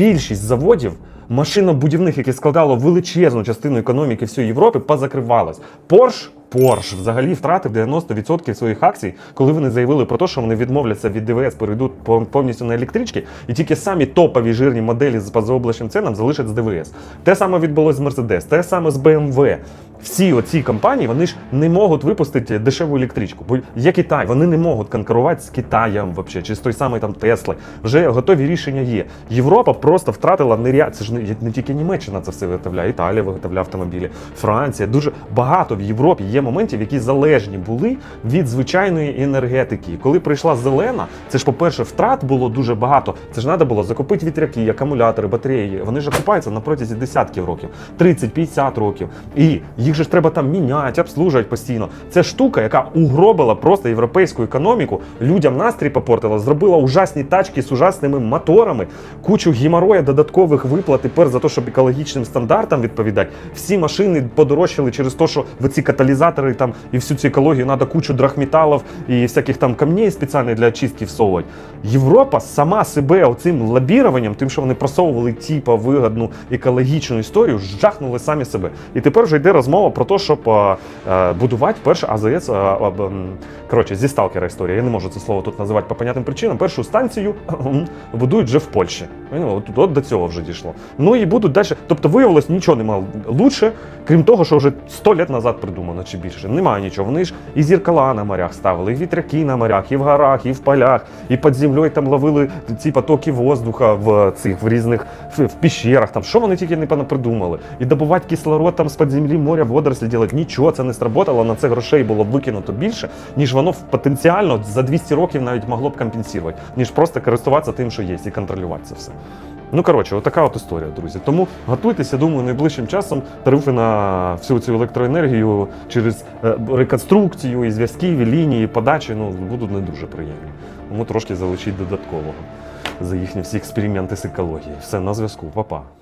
більшість заводів машинобудівних, які складало величезну частину економіки всієї Європи, позакривалось. Порш. Порш взагалі втратив 90% своїх акцій, коли вони заявили про те, що вони відмовляться від ДВС, перейдуть повністю на електрички, і тільки самі топові жирні моделі з позаоблачним ценам залишать з ДВС. Те саме відбулось з Mercedes, те саме з BMW. Всі оці компанії вони ж не можуть випустити дешеву електричку. Бо є Китай, вони не можуть конкурувати з Китаєм вообще, чи з той самий там Тесли. Вже готові рішення є. Європа просто втратила неря. Це ж не, не тільки Німеччина це все виготовляє, Італія виготовляє автомобілі, Франція. Дуже багато в Європі є моментів, які залежні були від звичайної енергетики. Коли прийшла зелена, це ж, по-перше, втрат було дуже багато. Це ж треба було закупити вітряки, акумулятори, батареї. Вони ж окупаються на протязі десятків років, 30-50 років. І їх же ж треба там міняти, обслужувати постійно. Це штука, яка угробила просто європейську економіку, людям настрій попортила, зробила ужасні тачки з ужасними моторами, кучу геморроя, додаткових виплат тепер за те, щоб екологічним стандартам відповідати. Всі машини подорожчали через те, що в ці каталізатори там і всю цю екологію треба кучу драхметалів і всяких там камней спеціальних для очистки всовувати. Європа сама себе оцим лобіруванням, тим, що вони просовували типа вигодну екологічну історію, жахнули самі себе. І тепер вже йде розмова про те, щоб будувати перше АЗС. об, ем, зі сталкера історія. Я не можу це слово тут називати по понятним причинам. Першу станцію ем, будують вже в Польщі. От, от до цього вже дійшло. Ну і будуть далі. Тобто виявилось, нічого немає лучше, крім того, що вже 100 років назад придумано чи більше. Немає нічого. Вони ж і зіркала на морях ставили, і вітряки на морях, і в горах, і в полях, і під землею там ловили ці потоки воздуха в цих в різних в, в піщерах. Там що вони тільки не придумали. І добувати кислород там з-під землі, моря, водорослі делать. Нічого це не сработало. На це грошей було б викинуто більше, ніж воно потенціально за 200 років навіть могло б компенсувати, ніж просто користуватися тим, що є, і контролювати це все. Ну, коротше, отака от історія, друзі. Тому готуйтеся, думаю, найближчим часом тарифи на всю цю електроенергію через е, реконструкцію і зв'язків, і лінії, і подачі ну, будуть не дуже приємні. Тому трошки залучіть додаткового за їхні всі експерименти з екології. Все на зв'язку, Па-па.